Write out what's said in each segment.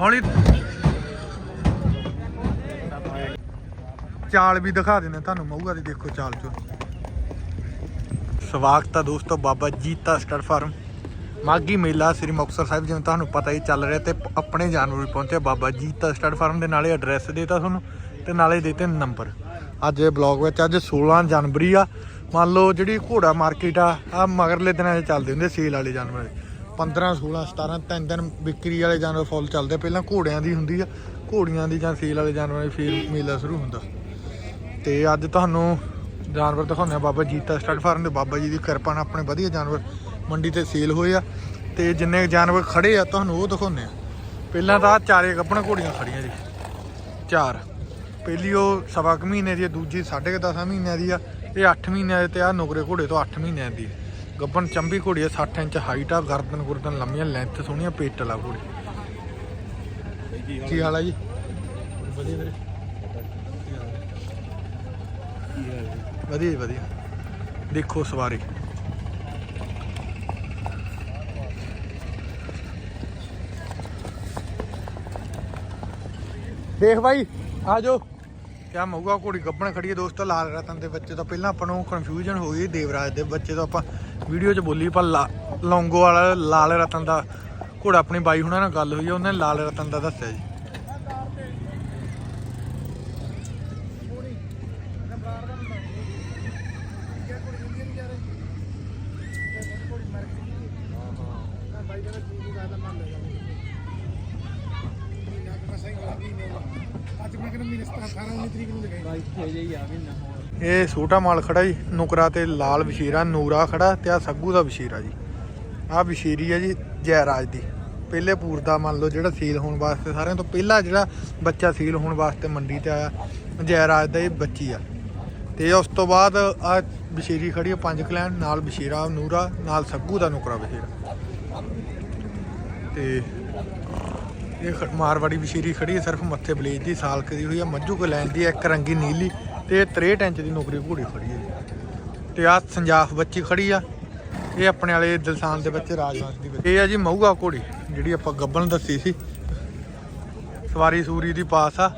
ਹੌਲੀ। ਚਾਲ ਵੀ ਦਿਖਾ ਦਿੰਦੇ ਤੁਹਾਨੂੰ ਮਊਗਾ ਦੀ ਦੇਖੋ ਚਾਲ ਚੋ। ਸਵਾਗਤ ਹੈ ਦੋਸਤੋ, ਬਾਬਾ ਜੀਤਾ ਸਟਰ ਫਾਰਮ। ਮਾਗੀ ਮੇਲਾ ਸ੍ਰੀ ਮੁਕਤਸਰ ਸਾਹਿਬ, ਜਿਵੇਂ ਤੁਹਾਨੂੰ ਪਤਾ ਹੀ ਚੱਲ ਰਿਹਾ ਤੇ ਆਪਣੇ ਜਾਨਵਰ ਵੀ ਪਹੁੰਚੇ ਬਾਬਾ ਜੀਤਾ ਸਟਰ ਫਾਰਮ ਦੇ, ਨਾਲੇ ਐਡਰੈਸ ਦੇਤਾ ਤੁਹਾਨੂੰ ਤੇ ਨਾਲੇ ਦੇਤੇ ਨੰਬਰ। ਅੱਜ ਇਹ ਬਲੌਗ ਵਿੱਚ, ਅੱਜ 16 ਜਨਵਰੀ ਆ। ਮੰਨ ਲਓ ਜਿਹੜੀ ਘੋੜਾ ਮਾਰਕੀਟ ਆ ਆ ਮਗਰਲੇ ਦਿਨਾਂ 'ਚ ਚੱਲਦੇ ਹੁੰਦੇ ਸੇਲ ਵਾਲੇ ਜਾਨਵਰ। 15 16 17 ਤਿੰਨ ਦਿਨ ਵਿਕਰੀ ਵਾਲੇ ਜਾਨਵਰ ਫੁੱਲ ਚੱਲਦੇ ਪਹਿਲਾਂ ਘੋੜਿਆਂ ਦੀ ਹੁੰਦੀ ਆ, ਘੋੜੀਆਂ ਦੀ ਜਾਂ ਸੇਲ ਵਾਲੇ ਜਾਨਵਰਾਂ ਦੀ ਫੇਰ ਮੇਲਾ ਸ਼ੁਰੂ ਹੁੰਦਾ। ਤੇ ਅੱਜ ਤੁਹਾਨੂੰ ਜਾਨਵਰ ਦਿਖਾਉਂਦੇ ਆ, ਬਾਬਾ ਜੀਤਾ ਸਟੱਡ ਫਾਰਮ ਦੇ ਬਾਬਾ ਜੀ ਦੀ ਕਿਰਪਾ ਨਾਲ ਆਪਣੇ ਵਧੀਆ ਜਾਨਵਰ ਮੰਡੀ ਤੇ ਸੇਲ ਹੋਏ ਆ। ਤੇ ਜਿੰਨੇ ਜਾਨਵਰ ਖੜੇ ਆ, ਤੁਹਾਨੂੰ ਉਹ ਦਿਖਾਉਂਦੇ ਆ। ਪਹਿਲਾਂ ਤਾਂ ਚਾਰੇ ਗੱਪਣ ਘੋੜੀਆਂ ਖੜੀਆਂ ਜੀ। ਚਾਰ। ਪਹਿਲੀ ਉਹ ਸਵਾ ਕੁ ਮਹੀਨੇ ਦੀ ਆ, ਦੂਜੀ ਸਾਢੇ ਕੁ ਦਸਾਂ ਮਹੀਨਿਆਂ ਦੀ ਆ ਇਹ 8 ਮਹੀਨਿਆਂ ਦੇ ਤੇ ਆ ਨੁਕਰੇ ਘੋੜੇ ਤੋਂ 8 ਮਹੀਨਿਆਂ ਦੀ ਗੱਬਣ ਚੰਬੀ ਘੋੜੀ ਆ 60 ਇੰਚ ਹਾਈਟ ਆ ਗਰਦਨ ਗੁਰਦਨ ਲੰਮੀਆਂ ਲੈਂਥ ਸੋਹਣੀਆਂ ਪੇਟ ਲਾ ਘੋੜੀ। ਕੀ ਹਾਲ ਆ ਜੀ? ਵਧੀਆ ਵੀਰੇ? ਵਧੀਆ ਜੀ, ਵਧੀਆ। ਦੇਖੋ ਸਵਾਰੀ। ਦੇਖ ਭਾਈ ਆ ਜਾਓ। ਕਿਆ ਮਹੂਗਾ ਘੋੜੀ ਗੱਬਣ ਖੜੀ ਹੈ ਦੋਸਤੋ, ਲਾਲ ਰਤਨ ਦੇ ਬੱਚੇ ਤੋਂ। ਪਹਿਲਾਂ ਆਪਾਂ ਨੂੰ ਕਨਫਿਊਜ਼ਨ ਹੋ ਗਈ ਦੇਵਰਾਜ ਦੇ ਬੱਚੇ ਤੋਂ। ਆਪਾਂ ਵੀਡੀਓ 'ਚ ਬੋਲੀ ਪਰ ਲੌਂਗੋ ਵਾਲਾ ਲਾਲ ਰਤਨ ਦਾ ਘੋੜਾ ਆਪਣੀ ਬਾਈ ਹੁਣਾਂ ਨਾਲ ਗੱਲ ਹੋਈ ਆ, ਉਹਨੇ ਲਾਲ ਰਤਨ ਦਾ ਦੱਸਿਆ ਜੀ। ਇਹ ਛੋਟਾ ਮਾਲ ਖੜਾ ਜੀ, ਨੁਕਰਾ ਤੇ ਲਾਲ ਵਸ਼ੀਰਾ, ਨੂਰਾ ਖੜਾ ਤੇ ਆ ਸੱਗੂ ਦਾ ਵਸ਼ੀਰਾ ਜੀ। ਆ ਵਸ਼ੀਰੀ ਹੈ ਜੀ ਜੈਰਾਜ ਦੀ। ਪਹਿਲੇ ਪੂਰ ਦਾ ਮੰਨ ਲਓ ਜਿਹੜਾ ਸੀਲ ਹੋਣ ਵਾਸਤੇ ਸਾਰਿਆਂ ਤੋਂ ਪਹਿਲਾ ਜਿਹੜਾ ਬੱਚਾ ਸੀਲ ਹੋਣ ਵਾਸਤੇ ਮੰਡੀ ਤੇ ਆਇਆ, ਜੈਰਾਜ ਦਾ ਇਹ ਬੱਚੀ ਆ। ਤੇ ਉਸ ਤੋਂ ਬਾਅਦ ਆ ਵਸ਼ੀਰੀ ਖੜੀ ਆ, ਪੰਜ ਕਲੈਨ ਨਾਲ ਵਸ਼ੀਰਾ, ਨੂਰਾ, ਨਾਲ ਸੱਗੂ ਦਾ ਨੁਕਰਾ ਵਸ਼ੀਰਾ। ਤੇ ਇਹ ਖ- ਮਾਰਵਾੜੀ ਬਸ਼ੀਰੀ ਖੜੀ ਹੈ, ਸਿਰਫ ਮੱਥੇ ਬਲੇਜ ਦੀ ਸਾਲਕ ਦੀ ਹੋਈ ਆ ਮੱਝੂ ਕੋ ਲੈਣ ਦੀ ਇੱਕ ਰੰਗੀ ਨੀਲੀ ਤੇ 63 ਇੰਚ ਦੀ ਨੌਕਰੀ ਘੋੜੀ ਖੜੀ ਹੈ ਜੀ। ਤੇ ਆ ਸੰਜਾਫ ਬੱਚੀ ਖੜੀ ਆ, ਇਹ ਆਪਣੇ ਵਾਲੇ ਦਿਲਸਾਨ ਦੇ ਬੱਚੇ, ਰਾਜਵੰਸ਼ ਦੀ ਬੱਚੀ। ਇਹ ਆ ਜੀ ਮਊਗਾ ਘੋੜੀ, ਜਿਹੜੀ ਆਪਾਂ ਗੱਬਣ ਦੱਸੀ ਸੀ ਸਵਾਰੀ ਸੂਰੀ ਦੀ ਪਾਸ ਆ,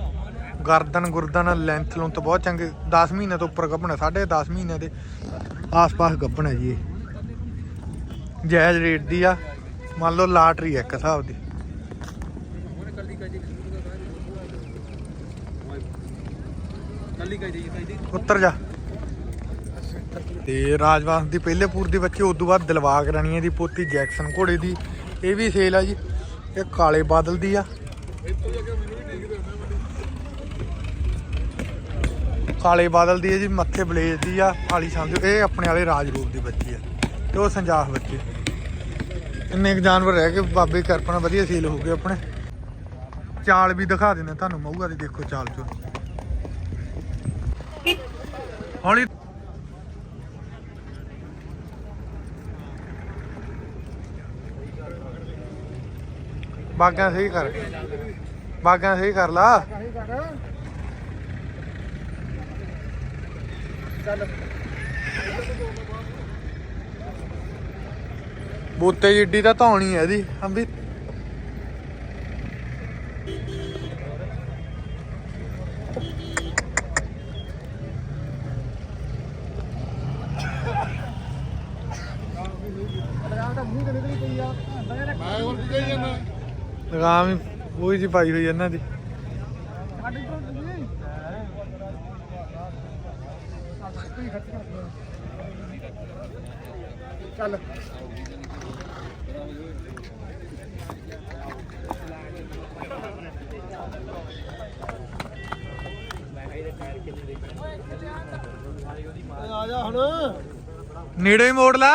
ਗਰਦਨ ਗੁਰਦਨ ਲੈਂਥ ਲੁੰਥ ਬਹੁਤ ਚੰਗੇ 10 ਮਹੀਨੇ ਤੋਂ ਉੱਪਰ ਗੱਭਣ ਸਾਢੇ 10 ਮਹੀਨੇ ਦੇ ਆਸ-ਪਾਸ ਗੱਭਣ ਹੈ ਜੀ ਇਹ ਜਾਇਜ਼ ਰੇਟ ਦੀ ਆ, ਮੰਨ ਲਓ ਲਾਟਰੀ ਹੈ ਇੱਕ ਹਿਸਾਬ ਦੀ ਉੱਤਰ ਜਾ। ਤੇ ਰਾਜਵਾਂਸ ਦੀ ਪਹਿਲੇ ਪੂਰ ਦੀ ਬੱਚੀ ਉਸ ਤੋਂ ਬਾਅਦ ਦਿਲਵਾਗ ਰਾਣੀਆਂ ਦੀ ਪੋਤੀ ਜੈਕਸਨ ਘੋੜੇ ਦੀ। ਇਹ ਵੀ ਸੇਲ ਆ ਜੀ। ਇਹ ਕਾਲੇ ਬਾਦਲ ਦੀ ਆ। ਕਾਲੇ ਬਾਦਲ ਦੀ ਹੈ ਜੀ ਮੱਥੇ ਬਲੇਜ ਦੀ ਆ ਹਾਲੀ ਸਮਝੋ ਇਹ ਆਪਣੇ ਵਾਲੇ ਰਾਜਰੂਪ ਦੀ ਬੱਚੀ ਆ। ਤੇ ਉਹ ਸੰਜਾਫ ਬੱਚੀ। ਇੰਨੇ ਕੁ ਜਾਨਵਰ ਰਹਿ ਕੇ ਬਾਬੇ ਦੀ ਵਧੀਆ ਸੇਲ ਹੋ ਗਏ ਆਪਣੇ। ਚਾਲ ਵੀ ਦਿਖਾ ਦਿੰਦੇ ਤੁਹਾਨੂੰ ਮਹੂਗਾ ਦੀ ਦੇਖੋ ਚਾਲ ਚੋ ਹੌਲੀ। ਬਾਗਾਂ ਸਹੀ ਕਰ। ਬਾਗਾਂ ਸਹੀ ਕਰ ਲਾ। ਬੂਤੇ ਜਿੱਡੀ ਤਾਂ ਧੌਣੀ ਹੈ ਇਹਦੀ। ਅੰਬੀ। ਲਗਾਮ ਹੀ ਉਹੀ ਜੀ ਪਾਈ ਹੋਈ ਇਹਨਾਂ ਦੀ। ਚੱਲ। ਆ ਜਾ ਹੁਣ ਨੇੜੇ ਹੀ ਮੋੜ ਲਾ।